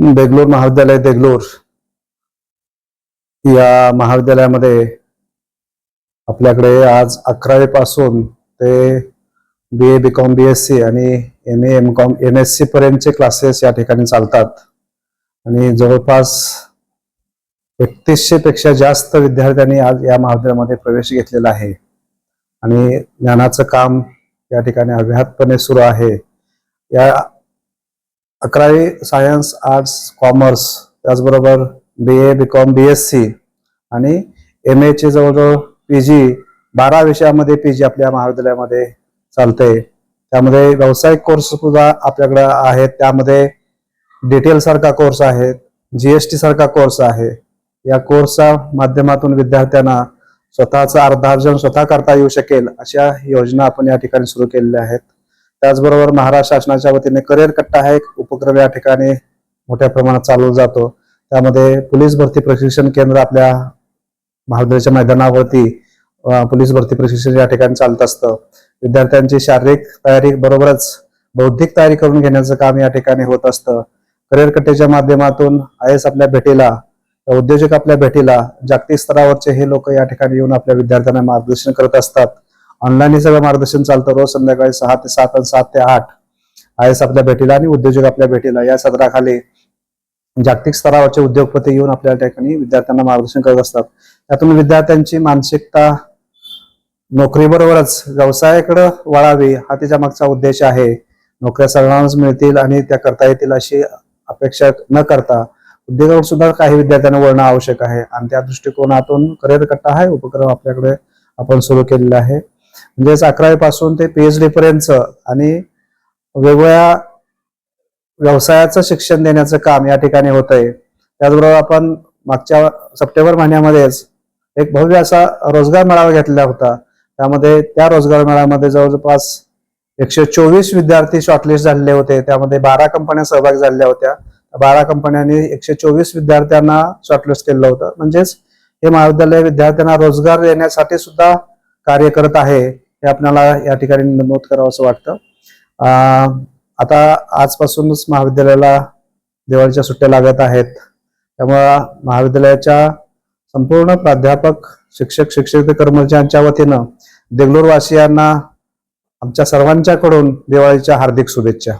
देगलूर महाविद्यालय देगलूर. या महाविद्यालयामध्ये आपल्याकडे आज अकरावी पासून ते B A B Com B S C आणि M A M Com M S C पर्यंतचे क्लासेस या ठिकाणी चालतात. आणि जवळपास एकतीसशे पेक्षा जास्त विद्यार्थ्यांनी आज या महाविद्यालयामध्ये प्रवेश घेतलेला आहे. आणि ज्ञानाचं काम या ठिकाणी अव्याहतपणे सुरू आहे. या अकरावी सायन्स आर्ट्स कॉमर्स त्याचबरोबर B A B Com B S C आणि एम एचे जवळजवळ पी जी बारा विषयामध्ये पी जी आपल्या महाविद्यालयामध्ये चालते त्यामध्ये व्यावसायिक कोर्स सुद्धा आपल्याकडे आहेत. त्यामध्ये डिटेल सारखा कोर्स आहे. जीएसटी सारखा कोर्स आहे. या कोर्सच्या माध्यमातून विद्यार्थ्यांना स्वतःचं अर्धार्जन स्वतः करता येऊ शकेल अशा योजना आपण या ठिकाणी सुरू केलेल्या आहेत. त्याचबरोबर महाराष्ट्र शासनाच्या वतीने करिअर कट्टा हा एक उपक्रम या ठिकाणी मोठ्या प्रमाणात चालवला जातो. त्यामध्ये पोलीस भरती प्रशिक्षण केंद्र आपल्या महाविद्यालयाच्या मैदानावरती पोलीस भरती प्रशिक्षण या ठिकाणी चालत असतं. विद्यार्थ्यांची शारीरिक तयारी बरोबरच बौद्धिक तयारी करून घेण्याचं काम या ठिकाणी होत असतं. करिअर कट्ट्याच्या माध्यमातून आय एस आपल्या भेटीला उद्योजक आपल्या भेटीला जागतिक स्तरावरचे हे लोक या ठिकाणी येऊन आपल्या विद्यार्थ्यांना मार्गदर्शन करत असतात. ऑनलाईन हे सगळं मार्गदर्शन चालतं. रोज संध्याकाळी सहा ते सात आणि सात ते आठ आय एस आपल्या भेटीला आणि उद्योजक आपल्या भेटीला या सदराखाली जागतिक स्तरावरचे उद्योगपती येऊन आपल्या ठिकाणी विद्यार्थ्यांना मार्गदर्शन करत असतात. त्यातून विद्यार्थ्यांची मानसिकता नोकरीबरोबरच व्यवसायाकडे वळावी हा त्याच्या मागचा उद्देश आहे. नोकऱ्या सगळ्यांनाच मिळतील आणि त्या करता येतील अशी अपेक्षा न करता उद्योगावर सुद्धा काही विद्यार्थ्यांना वळणं आवश्यक आहे. आणि त्या दृष्टिकोनातून करिअर कट्टा हा उपक्रम आपल्याकडे आपण सुरू केलेला आहे. म्हणजेच अकरावी पासून ते पीएचडी पर्यंत आणि वेगवेगळ्या व्यवसायाचं शिक्षण देण्याचं काम या ठिकाणी होत आहे त्याचबरोबर आपण मागच्या सप्टेंबर महिन्यामध्येच एक भव्य असा रोजगार मेळावा घेतलेला होता. त्यामध्ये त्या रोजगार मेळाव्यामध्ये जवळपास एकशे चोवीस विद्यार्थी शॉर्टलिस्ट झालेले होते. त्यामध्ये बारा कंपन्या सहभागी झालेल्या होत्या. बारा कंपन्यांनी एकशे चोवीस विद्यार्थ्यांना शॉर्टलिस्ट केलेलं होतं. म्हणजेच हे महाविद्यालय विद्यार्थ्यांना रोजगार देण्यासाठी सुद्धा कार्य करत आहे. हे आपल्याला या ठिकाणी नमूद करावं असं वाटतं. आता आजपासूनच महाविद्यालयाला दिवाळीच्या सुट्ट्या लागत आहेत. त्यामुळं महाविद्यालयाच्या संपूर्ण प्राध्यापक शिक्षक शिक्षक कर्मचाऱ्यांच्या वतीनं देगलूरवासियांना आमच्या सर्वांच्याकडून दिवाळीच्या हार्दिक शुभेच्छा.